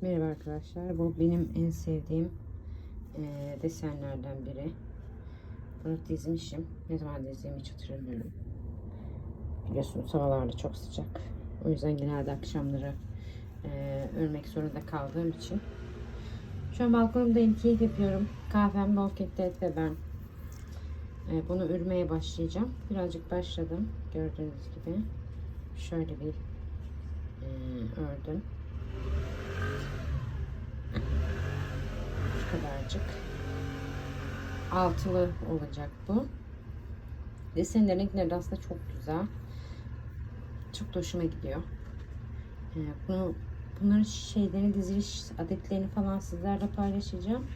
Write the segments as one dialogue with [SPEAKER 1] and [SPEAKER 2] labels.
[SPEAKER 1] Merhaba arkadaşlar. Bu benim en sevdiğim eee, desenlerden biri. Bunu dizmişim. Ne zaman dizdiğimi hiç hatırlamıyorum. Biliyorsunuz havalarda çok sıcak. O yüzden genelde akşamları eee, örmek zorunda kaldığım için. Şu an balkonumdayım. Keyif yapıyorum. Kahvem, bol ketlet ve ben. Eee, bunu örmeye başlayacağım. Birazcık başladım. Gördüğünüz gibi. Şöyle bir eee, ördüm. Kadarcık. Altılı olacak bu. Desenlerin renkleri de aslında çok güzel. Çok da hoşuma gidiyor. Ee, bunu bunların şeylerini diziliş adetlerini falan sizlerle paylaşacağım.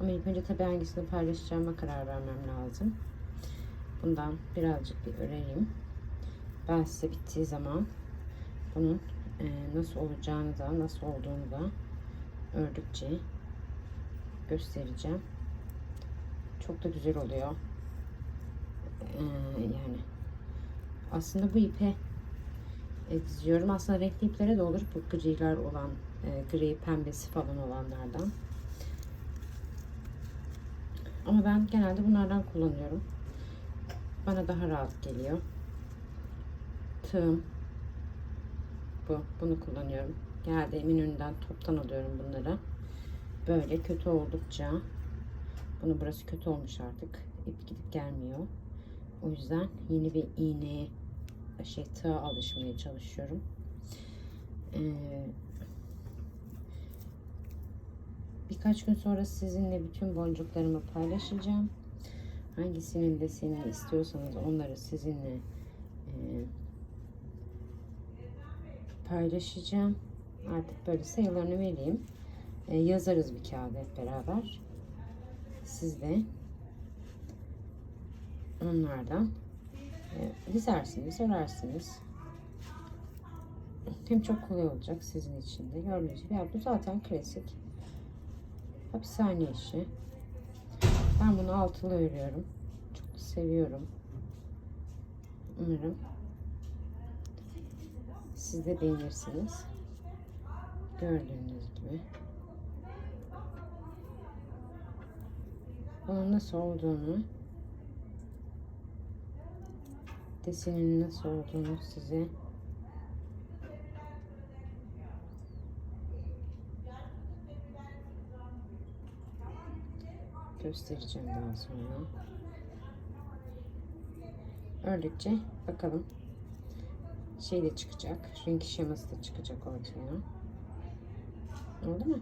[SPEAKER 1] Ama ilk önce tabii hangisini paylaşacağıma karar vermem lazım. Bundan birazcık bir öreyim. Ben size bittiği zaman bunun e, nasıl olacağını da nasıl olduğunu da ördükçe göstereceğim. Çok da güzel oluyor. Ee, yani aslında bu ipe e, diziyorum. Aslında renkli iplere de olur. Bu griler olan, e, gri pembesi falan olanlardan. Ama ben genelde bunlardan kullanıyorum. Bana daha rahat geliyor. Tığım bu. Bunu kullanıyorum. Genelde Eminönü'nden toptan alıyorum bunları. Böyle kötü oldukça bunu burası kötü olmuş artık. İp gidip gelmiyor. O yüzden yeni bir iğneye şey tığa alışmaya çalışıyorum. Ee, birkaç gün sonra sizinle bütün boncuklarımı paylaşacağım. Hangisinin desenini istiyorsanız onları sizinle e, paylaşacağım. Artık böyle sayılarını vereyim. E, yazarız bir kağıda hep beraber. Siz de onlardan e, dizersiniz, örersiniz. Hem çok kolay olacak sizin için de. Gördüğünüz gibi ya bu zaten klasik. Hapishane işi. Ben bunu altılı örüyorum. Çok seviyorum. Umarım siz de beğenirsiniz. Gördüğünüz gibi. Bunun nasıl olduğunu desenin nasıl olduğunu size göstereceğim daha sonra. Ördükçe bakalım şey de çıkacak. Renk şeması da çıkacak ortaya. Oldu mu?